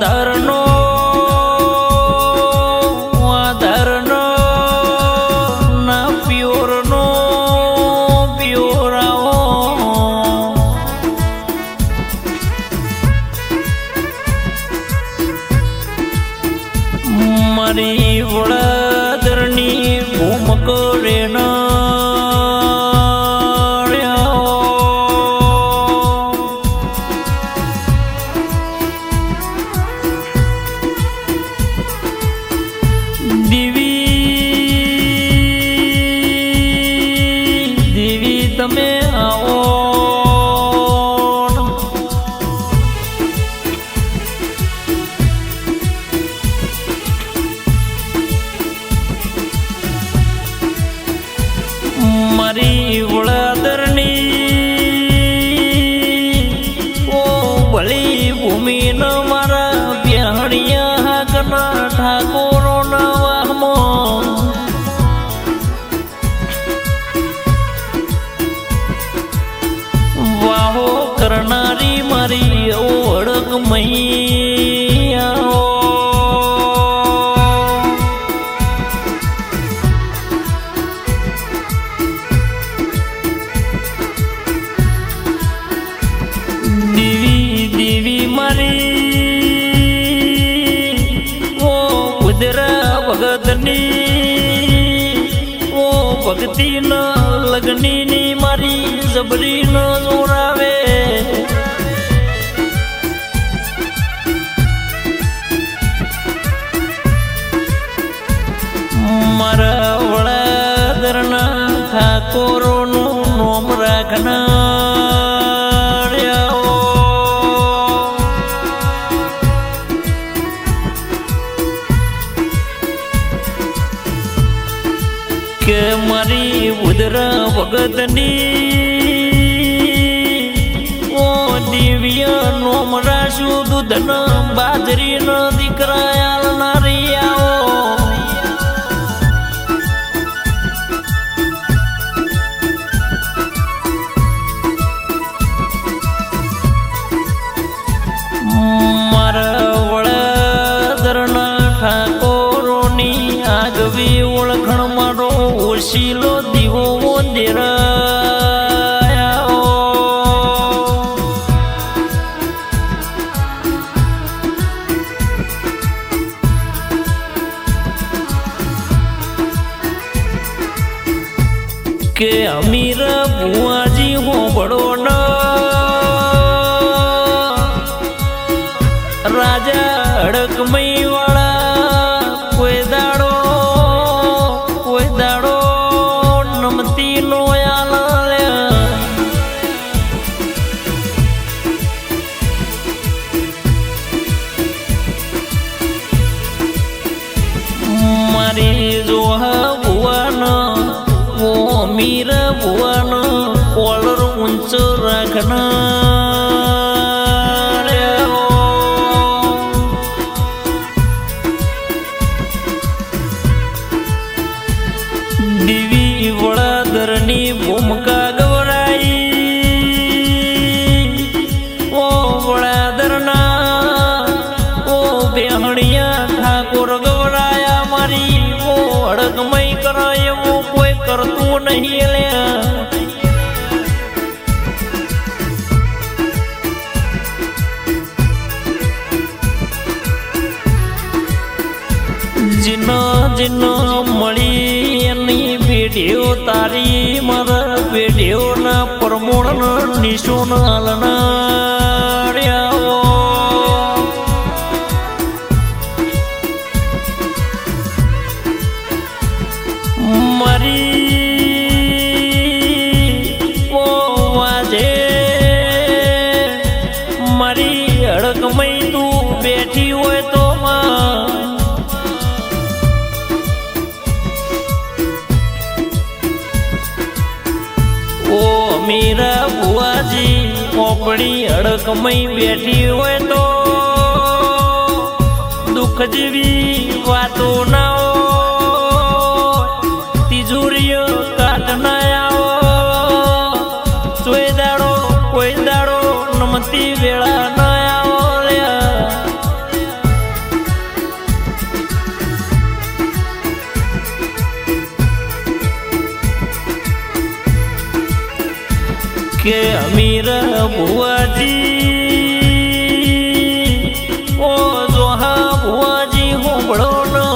ધરનો ધરનો ના પ્યોરનો પ્યોરાઓ મારી મારી વડાદરની ભગતની, ઓ ભક્તિ ન લગની ની મારી જબરી ન જોરાવે મારા વડાદરના ઠાકોરોનું નોમ રાખનાર બાજરી નો દીકરા આલનારી આવો ઠાકોરોની આગવી ઓળખણ મારો ઓશીલો દીવો દેરાયો રાજા અડકમઈ વાળા કોઈ દાડો કોઈ દાડો નમતી નો આલે મારી જોહ ભુવન ઓ મીર ભુવન કોલર ઊંચ રાખનાર વડાદરની ભૂમિકા ગવરાઈ ઓ વડાદરના ઓ બેહણિયા ઠાકોર ગવરાયા મારી ઓ અડગમય કરો એવું કોઈ કરતું નહીં લ્યા જીનો જીનો મળી પેઢીઓ તારી મારા પેઢીઓના પ્રમોણ નિશુન હલનાર્યાઓ મારી બુઆજી અડકમય બેઠી હોય તો દુઃખ જેવી વાતો ના ભુવાજી ઓ જોહા ભુવાજી હોંભળો નો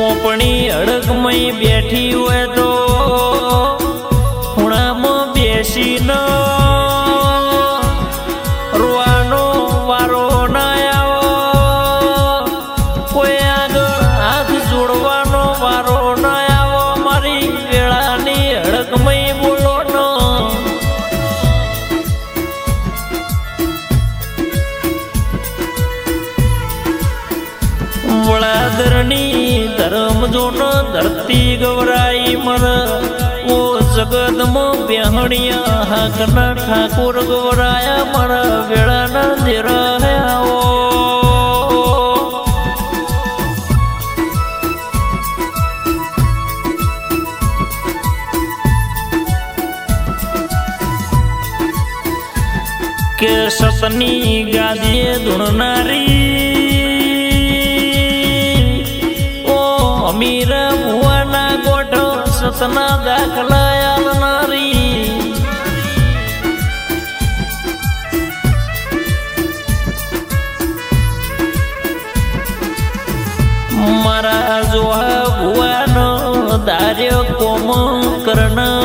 ઓપણી અડકમય બેઠી હોય તો ખૂણામાં બેસીને રોવાનો ધરતી ગવરાઈ મર. ઓ જગતમાં બેહણિયા હાકના ઠાકોર ગવરાયા મારા. વેળાના દેરાયા કે સતની ગાદીએ ધૂણનારી ઓ અમીર સતના દાખલા આલનારી મારા જોહા ભુવાનો દાર્ય કોમ કરનાર્યો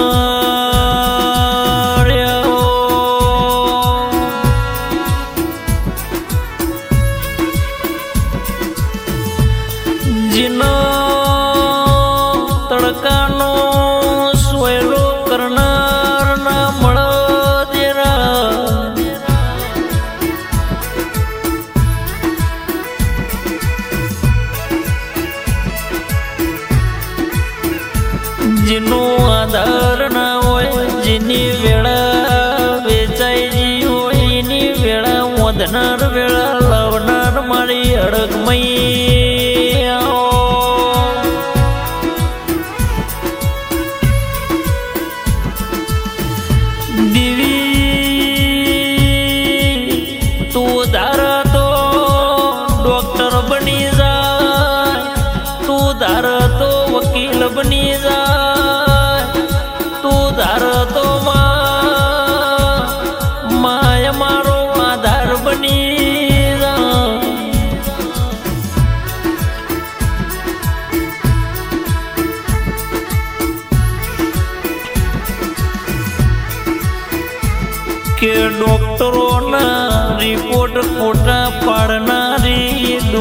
જેનું આધાર ના હોય, જેની વેળા વેચાઈ જી હોય, એની વેળા વધનાર વેળા લાવનાર મારી અડગમય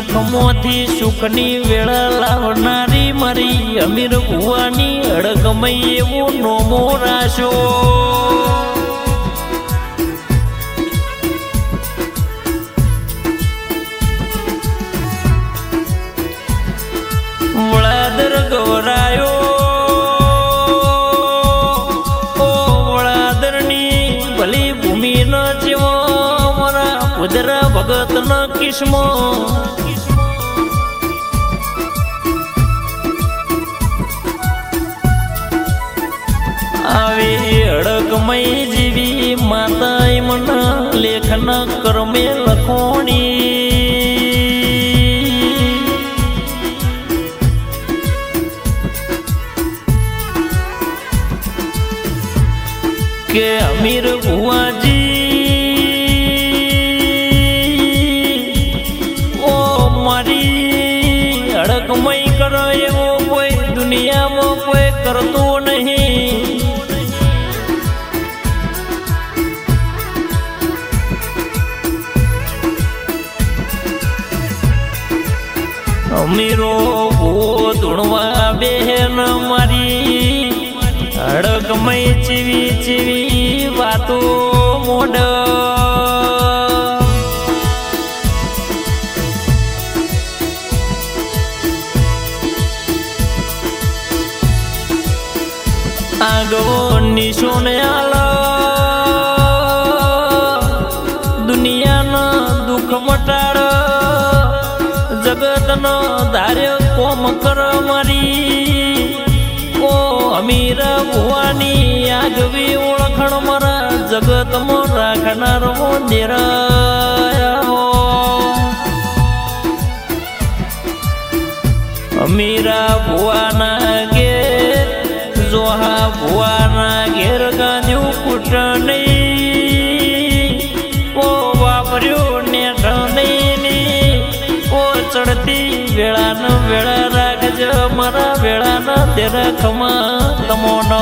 દુઃખમાંથી સુખની વેળા લાવનારી મારી અમીર ભુવાની અડગમય એવું નો મોરાશો વળાદર ગવરાયો ભૂમિ ન જેવો, મારા ઉદરા ભગત ન કિસ્મો અડકમય જીવી માતા મન લેખન કરમે લખોણી. કે અમીર ભુવાજી ઓ મારી અડકમય કરો એવો કોઈ દુનિયામાં કોઈ કરતું નહીં. અમીરો ભૂવો ધૂણવા બેન મારી અડગમય ચીવી ચીવી વાતો મોડ આગવો નિશોન આલ દુનિયાના દુઃખ મટાડ જગતનો ધાર્યો કોમ કર મારી ઓ અમીર ભુવાની આગવી ઓળખણ મારા જગતમાં રાખનાર મંદિર અમીરા ભુવાના ઘેર, જોહા ભુવાના વેળાનો વેળા રાખજો મારા વેળાનો તેરા ખમા તમોનો.